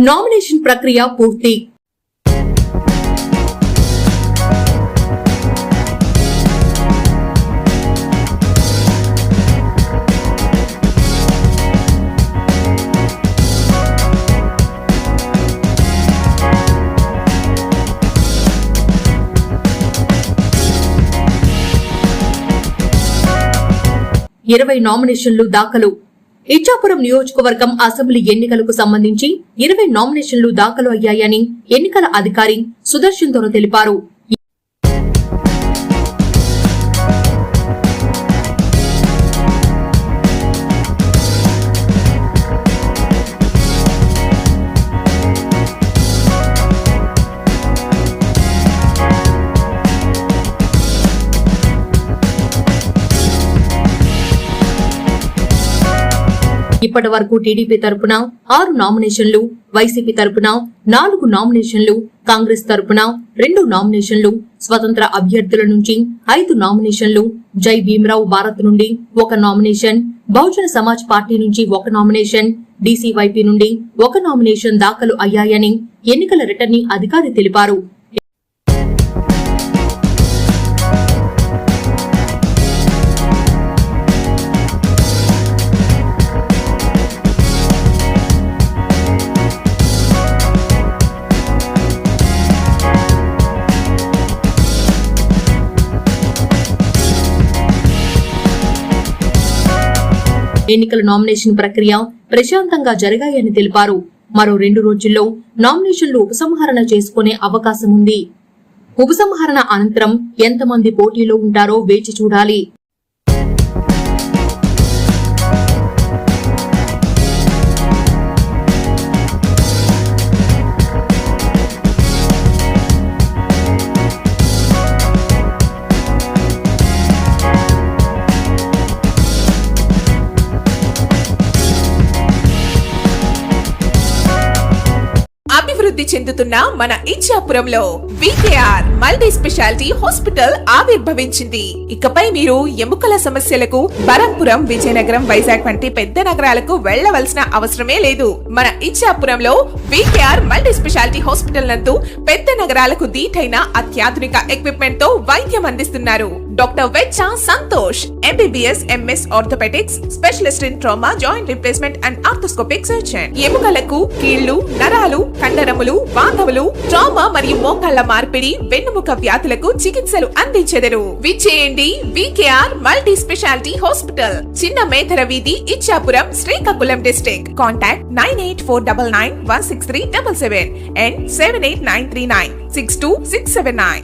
Nomination ప్రక్రియ పూర్తి. ఇరవై నామినేషన్లు దాఖలు. ఇచ్చాపురం నియోజకవర్గం అసెంబ్లీ ఎన్నికలకు సంబంధించి ఇరవై నామినేషన్లు దాఖలు అయ్యాయని ఎన్నికల అధికారి సుదర్శన్ తొర తెలిపారు. ఇప్పటి వరకు టీడీపీ తరపున ఆరు నామినేషన్లు వైసీపీ తరపున నాలుగు నామినేషన్లు కాంగ్రెస్ తరపున రెండు నామినేషన్లు స్వతంత్ర అభ్యర్థుల నుంచి ఐదు నామినేషన్లు జై భీమరావు భారత్ నుండి ఒక నామినేషన్ బహుజన సమాజ్ పార్టీ నుంచి ఒక నామినేషన్ డీసీవైపీ నుండి ఒక నామినేషన్ దాఖలు అయ్యాయని ఎన్నికల రిటర్నింగ్ అధికారి తెలిపారు. ఎన్నికల నామినేషన్ ప్రక్రియ ప్రశాంతంగా జరిగాయని తెలిపారు. మరో రెండు రోజుల్లో నామినేషన్లు ఉపసంహరణ చేసుకునే అవకాశం ఉంది. ఉపసంహరణ అనంతరం ఎంతమంది పోటీలో ఉంటారో వేచి చూడాలి. చెందుతున్న మన ఇచ్చాపురంలో వికేఆర్ మల్టీ స్పెషాలిటీ హాస్పిటల్ ఆవిర్భవించింది. ఇకపై మీరు ఎముకల సమస్యలకు బరంపురం విజయనగరం వైజాగ్ వంటి పెద్ద నగరాలకు వెళ్ళవలసిన అవసరమే లేదు. మన ఇచ్చాపురంలో వికేఆర్ మల్టీ స్పెషాలిటీ హాస్పిటల్ నందు పెద్ద నగరాలకు దీటైన అత్యాధునిక ఎక్విప్మెంట్తో వైద్యం అందిస్తున్నారు. Doctor Vecha Santosh MBBS MS orthopedics specialist in trauma joint replacement and arthroscopic surgeon. ఎముకలకు కీళ్ళు నరాలు కండరములు వాతములు ట్రామా మరియు మోకాళ్ళ మార్పిడి వెన్నుముక వ్యాధులకు చికిత్సలు అందించెదరు. విచ్చేయండి వికేఆర్ మల్టీ స్పెషాలిటీ హాస్పిటల్ చిన్న మేధర వీధి Ichchapuram Srikakulam district. Contact nine eight four double nine one six three double seven and seven eight nine three nine six two six seven nine.